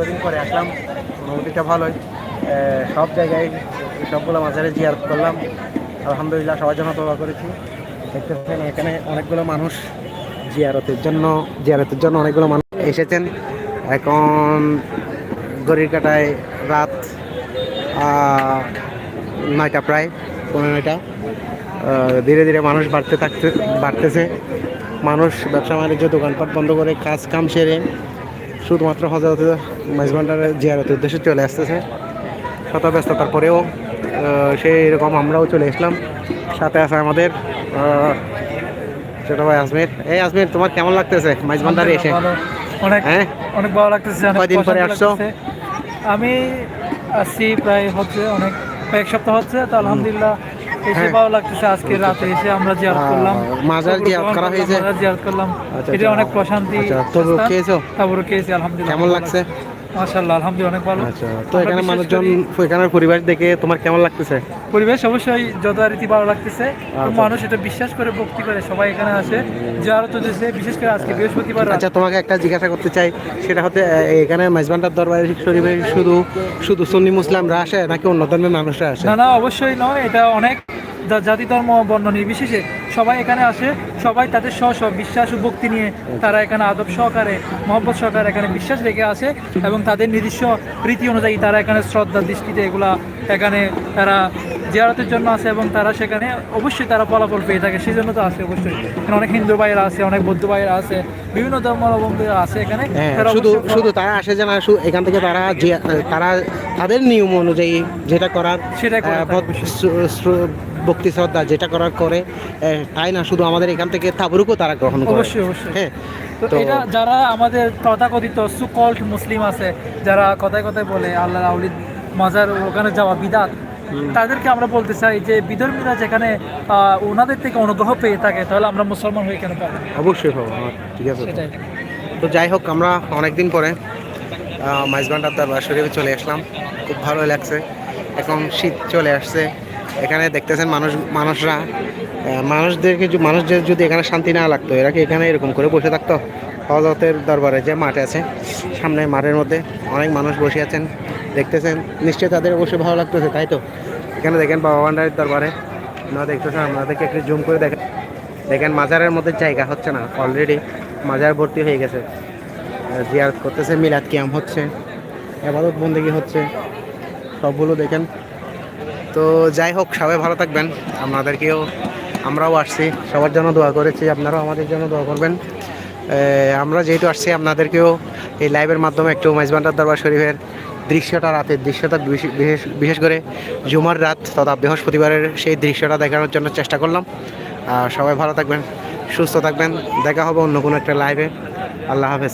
দীর্ঘদিন পরে আসলাম, অনুভূতিটা ভালোই। সব জায়গায় সবগুলো মাঝারে জিয়ারত করলাম। আলহামদুলিল্লাহ, সবার জন্য দোয়া করেছি। দেখতেছেন, এখানে অনেকগুলো মানুষ জিয়ারতের জন্য জিয়ারতের জন্য অনেকগুলো মানুষ এসেছেন। এখন গড়ির কাটায় রাত নয়টা প্রায় পনেরো নয়টা। ধীরে ধীরে মানুষ বাড়তে থাকতে, বাড়তেছে। মানুষ ব্যবসা বাণিজ্য দোকানপাট বন্ধ করে কাজ কাম সেরে শুধুমাত্র হজরত মেজবান্ডারের জিয়ারতের উদ্দেশ্যে চলে আসতেছে। শত ব্যস্ততার পরেও সেই রকম আমরাও চলে আসলাম। সাথে আছে আমাদের ছোট ভাই আজমির। এই আজমির তোমার কেমন লাগতেছে মাইজবান্ডারে এসে? অনেক হ্যাঁ? অনেক ভালো লাগতেছে কয়দিন পরে আসছো? আমি আসছি প্রায় হচ্ছে অনেক এক সপ্তাহ হচ্ছে তো আলহামদুলিল্লাহ এসে হ্যাঁ। ভালো লাগতেছে আজকে রাতে এসে আমরা জিয়ারত করলাম মাজার জিয়ারত করা করলাম, হয়েছে? মাজার জিয়ারত করলাম আচ্ছা, এটা আচ্ছা। অনেক প্রশান্তি আচ্ছা, স্থান। খেয়েছো? তারপরে খেয়েছি আলহামদুলিল্লাহ কেমন লাগছে? মাশাআল্লাহ আলহামদুলিল্লাহ অনেক ভালো আচ্ছা তো এখানে মানুষজন এখানের পরিবেশ দেখে তোমার কেমন লাগতেছে পরিবেশ অবশ্যই যথারীতি ভালো লাগতেছে আচ্ছা। মানুষ এটা বিশ্বাস করে ভক্তি করে সবাই এখানে আসে জিয়ারত দেশে বিশেষ করে আজকে বৃহস্পতিবার। আচ্ছা তোমাকে একটা জিজ্ঞাসা করতে চাই সেটা আহ, এখানে মেজবান্ডার দরবারে শরীফে শুধু শুধু সুন্নি মুসলিমরা আসে নাকি অন্য ধর্মের মানুষরা আসে না না অবশ্যই নয় এটা অনেক জাতি ধর্ম বর্ণ নির্বিশেষে সবাই এখানে আসে। সবাই তাদের স্ব স্ব বিশ্বাস ও ভক্তি নিয়ে তারা এখানে আদব সহকারে মোহাম্মদ সহকারে এখানে বিশ্বাস রেখে আসে এবং তাদের নিজস্ব রীতি অনুযায়ী তারা এখানে শ্রদ্ধা দৃষ্টিতে এগুলা এখানে তারা জিয়ারতের জন্য আসে এবং তারা সেখানে অবশ্যই তারা ফলাফল পেয়ে থাকে সেই জন্য তো আসে অবশ্যই। এখানে অনেক হিন্দু ভাইয়েরা আছে অনেক বৌদ্ধ ভাইয়েরা আছে বিভিন্ন ধর্মাবলম্বীরা আছে এখানে। হ্যাঁ শুধু শুধু তারা আসে যে না এখান থেকে তারা তারা তাদের নিয়ম অনুযায়ী যেটা করার সেটা ভক্তি শ্রদ্ধা যেটা করার করে তাই না? শুধু আমাদের এখান থেকে তাবরুকও তারা গ্রহণ করে। অবশ্যই, অবশ্যই। হ্যাঁ তো তো এটা যারা আমাদের তথাকথিত সুকল্ট মুসলিম আছে যারা কথায় কথায় বলে আল্লাহ আউলিদ মাজার ওখানে যাওয়া বিদাত তাদেরকে আমরা বলতে চাই যে বিধর্মীরা যেখানে ওনাদের থেকে অনুগ্রহ পেয়ে থাকে তাহলে আমরা মুসলমান হয়ে কেন পাবো? অবশ্যই পাবো হ্যাঁ, ঠিক আছে। তো যাই হোক আমরা অনেকদিন পরে মাইজবান্ডার দরবার শরীফে চলে আসলাম। খুব ভালো লাগছে। এখন শীত চলে আসছে। এখানে দেখতেছেন মানুষ মানুষরা মানুষদেরকে মানুষদের যদি এখানে শান্তি না লাগতো এরা কি এখানে এরকম করে বসে থাকতো? হজরতের দরবারে যে মাঠ আছে সামনে মাঠের মধ্যে অনেক মানুষ বসে আছেন, দেখতেছেন। নিশ্চয়ই তাদের অবশ্যই ভালো লাগতেছে, তাই তো? এখানে দেখেন বাবা ভান্ডারের দরবারে। না দেখতেছেন আপনাদেরকে একটু জুম করে দেখেন। দেখেন, মাজারের মধ্যে জায়গা হচ্ছে না অলরেডি মাজার ভর্তি হয়ে গেছে। জিয়ারত করতেছে, মিলাদ কিয়াম হচ্ছে, এবাদত বন্দেগি হচ্ছে, সবগুলো দেখেন। তো যাই হোক, সবাই ভালো থাকবেন। আপনাদেরকেও আমরাও আসছি। সবার জন্য দোয়া করেছি, আপনারাও আমাদের জন্য দোয়া করবেন। আমরা যেহেতু আসছি, আপনাদেরকেও এই লাইভের মাধ্যমে একটু মাইজবান্ডার দরবার শরীফের দৃশ্যটা, রাতের দৃশ্যটা, বিশেষ- বিশেষ বিশেষ করে জুমার রাত তথা বৃহস্পতিবারের সেই দৃশ্যটা দেখানোর জন্য চেষ্টা করলাম। আর সবাই ভালো থাকবেন, সুস্থ থাকবেন। দেখা হবে অন্য কোনো একটা লাইভে আল্লাহ হাফেজ।